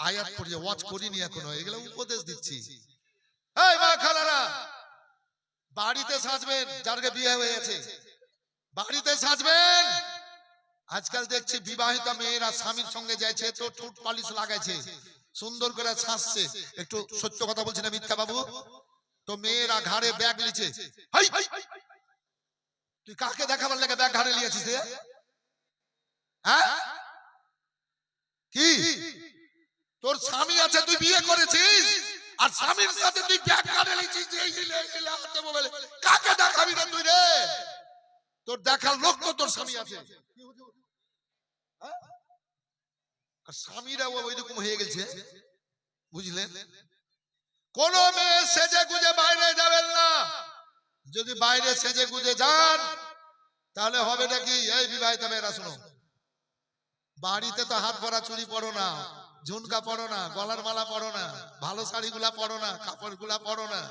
আয়াত পড়ে ওয়াচ করিনি এখনও এগুলো উপদেশ দিচ্ছি। এই মা খালারা বাড়িতে সাজবেন যারকে বিয়ে হয়ে গেছে। বাড়িতে সাজবেন। আজকাল দেখছি বিবাহিত মেয়েরা স্বামীর সঙ্গে যাইছে তো ঠোঁট পালিশ লাগাইছে সুন্দর করে ছাসছে একটু সত্য কথা বলছি না মিথ্যা বাবু? তো মেয়েরা ঘাড়ে ব্যাগ হাই! তুই কাকে দেখাবার লাগে ব্যাগ ঘাড়ে লিয়েছিস রে? হ্যাঁ? কি? তোর স্বামী আছে তুই বিয়ে করেছিস? আর স্বামীর সাথে তুই ব্যাগ কাকে দেখাবি রে তুই রে? তোর দেখার লোক তো তোর স্বামী আছে? আর স্বামীরা ওইরকম হয়ে গেছে। বুঝলেন কোন মেয়ে সেজে গুজে বাইরে যাবেন না। যদি বাইরে সেজে গুজে যান তাহলে হবে নাকি এই বিবাহিত মেয়েরা শুনো বাড়িতে তো হাত ভরা চুরি পড়ো না। ঝুনকা পড়ো না, গলার মালা পড়ো না, ভালো শাড়িগুলা পড়ো না, কাপড়গুলা পড়ো না।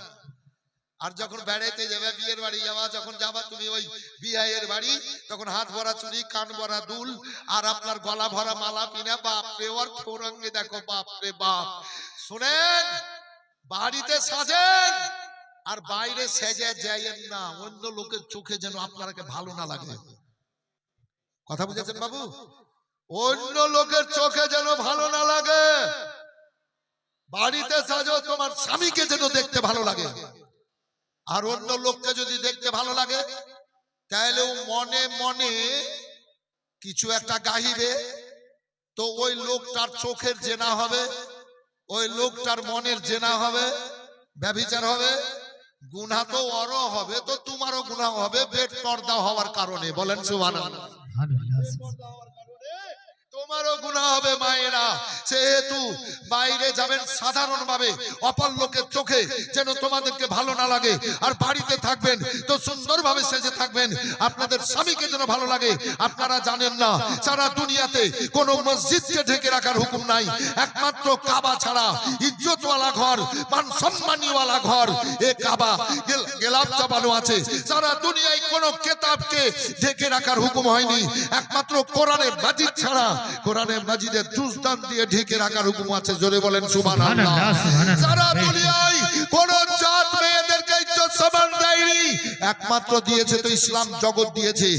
আর যখন বেড়াইতে যাবে বিয়ের বাড়ি যাওয়া, যখন যাবা তুমি ওই বিয়ের বাড়ি, তখন হাত ভরা চুরি কান ভরা দুল, আর আপনার গলা ভরা মালা পিনা বাপরে, ওর ফোরঙ্গে দেখো, বাপরে, বাপ। শুনেন, বাড়িতে সাজেন, আর বাইরে সেজে যাইয়েন না, অন্য লোকের চোখে যেন আপনাকে ভালো না লাগে। কথা বুঝেছেন বাবু? অন্য লোকের চোখে যেন ভালো না লাগে। বাড়িতে সাজো, তোমার স্বামীকে যেন দেখতে ভালো লাগে। আর অন্য লোককে যদি দেখতে ভালো লাগে, তাহলে মনে মনে কিছু একটা গাহিবে। তো ওই লোকটার চোখের জেনা হবে, ওই লোকটার মনের জেনা হবে, ব্যভিচার হবে। গুনা তো অরও হবে, তো তোমারও গুণা হবে পেট পর্দা হওয়ার কারণে। বলেন সুবহানাল্লাহ। তোমারও গুণা হবে মায়েরা। সেহেতু বাইরে যাবেন সাধারণ ভাবে অপর লোকের চোখে যেন তোমাদেরকে ভালো না লাগে। আর বাড়িতে থাকবেন, তো সুন্দর ভাবে সেজে থাকবেন। আপনাদের স্বামীকে যেন ভালো লাগে, আপনারা জানেন না, সারা দুনিয়াতে কোনো মসজিদকে ঢেকে রাখার হুকুম নাই। একমাত্র কাবা ছাড়া ইজ্জতওয়ালা ঘর মান সম্মানীওয়ালা ঘর, এ কাবা। গেল- গেলাপ চাপানো আছে। সারা দুনিয়ায় কোনো কেতাবকে ঢেকে রাখার হুকুম হয়নি। একমাত্র কোরআনে মাজিদ ছাড়া কোরআনে মাজিদের জুজদান দিয়ে ঢেকে রাখার হুকুম আছে। জোরে বলেন সুবহানাল্লাহ। সারা দুনিয়ায় কোন জাত মেয়েদেরকে ইজ্জত সম্মান দেয়নি একমাত্র দিয়েছে তো ইসলাম জগৎ দিয়েছে।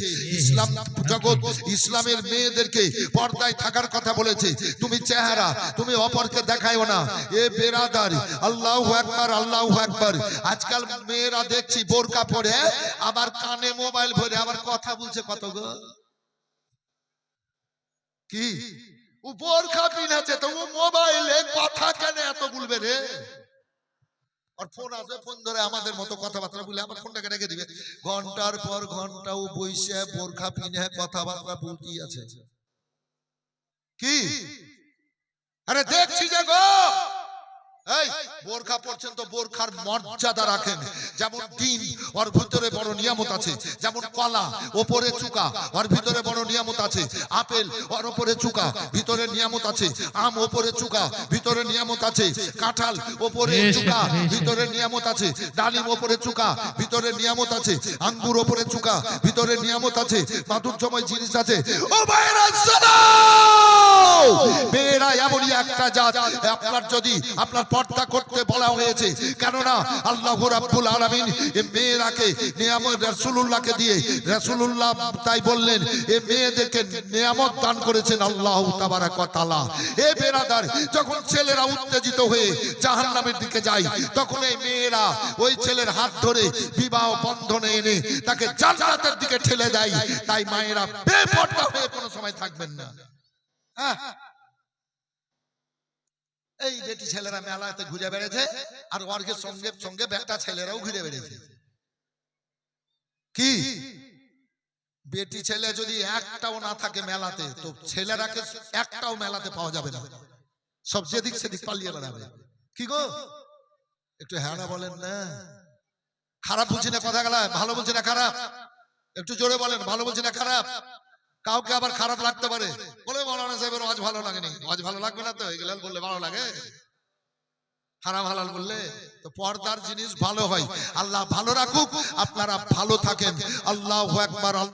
ইসলাম জগৎ ইসলামের মেয়েদেরকে পর্দায় থাকার কথা বলেছে। তুমি চেহারা তুমি অপরকে দেখাইও না। এ বেরাদার আল্লাহ একবার আল্লাহ একবার আজকাল মেয়েরা দেখছি বোরকা পরে আবার কানে মোবাইল ভরে আবার কথা বলছে কত গো। কি? উপর বোরখা আছে, তো মোবাইলে কথা কেন এত বলবে রে? আর ফোন ফোন ধরে আমাদের মতো কথাবার্তা ফোনটাকে রেখে দিবে। ঘণ্টার পর ও বইসে বোরখা আছে। কি? আরে দেখছি যে গো বোরখা পড়ছেন তো বোরখার মর্যাদা রাখেন। যেমন ডিম ওর ভিতরে বড় নিয়ামত আছে। যেমন কলা ওপরে চুকা ওর ভিতরে বড় নিয়ামত আছে। আপেল ওর ওপরে চুকা ভিতরে নিয়ামত আছে। আম ওপরে চুকা ভিতরে নিয়ামত আছে। কাঁঠাল ওপরে চুকা ভিতরে নিয়ামত আছে। ডালিম ওপরে চুকা ভিতরে নিয়ামত আছে। আঙ্গুর ওপরে চুকা ভিতরে নিয়ামত আছে। মাধুর্যময় জিনিস আছে। ও ভাইরা! তাই বললেন এই মেয়েদেরকে নিয়ামত দান করেছেন আল্লাহ এ যখন ছেলেরা উত্তেজিত হয়ে জাহান্নামের দিকে যায়, তখন এই মেয়েরা ওই ছেলের হাত ধরে বিবাহ বন্ধনে এনে তাকে জান্নাতের দিকে ঠেলে দেয়। তাই মায়েরা বেপর্দা হয়ে কোনো সময় থাকবেন না। এই বেটি ছেলেরা মেলাতে ঘুরে বেড়েছে আর ওয়ার্গের সঙ্গে সঙ্গে বেটা ছেলেরাও ঘুরে বেড়েছে। কি? বেটি ছেলে যদি একটাও না থাকে মেলাতে, তো ছেলেরাকে একটাও মেলাতে পাওয়া যাবে না। সব যেদিক সেদিক পালিয়ে বেড়াবে। কি গো? একটু হ্যাঁ বলেন না। খারাপ বলছি না কথা গেলা ভালো বলছি না খারাপ? একটু জোরে বলেন, ভালো বলছি না খারাপ? কাউকে আবার খারাপ লাগতে পারে? বলে মৌলানা সাহেবের আজ ভালো লাগেনি। আজ ভালো লাগবে না তো? এগুলো বললে ভালো লাগে। হারাম হালাল বললে? তো পর্দার জিনিস ভালো হয়। আল্লাহ ভালো রাখুক, আপনারা ভালো থাকেন। আল্লাহ একবার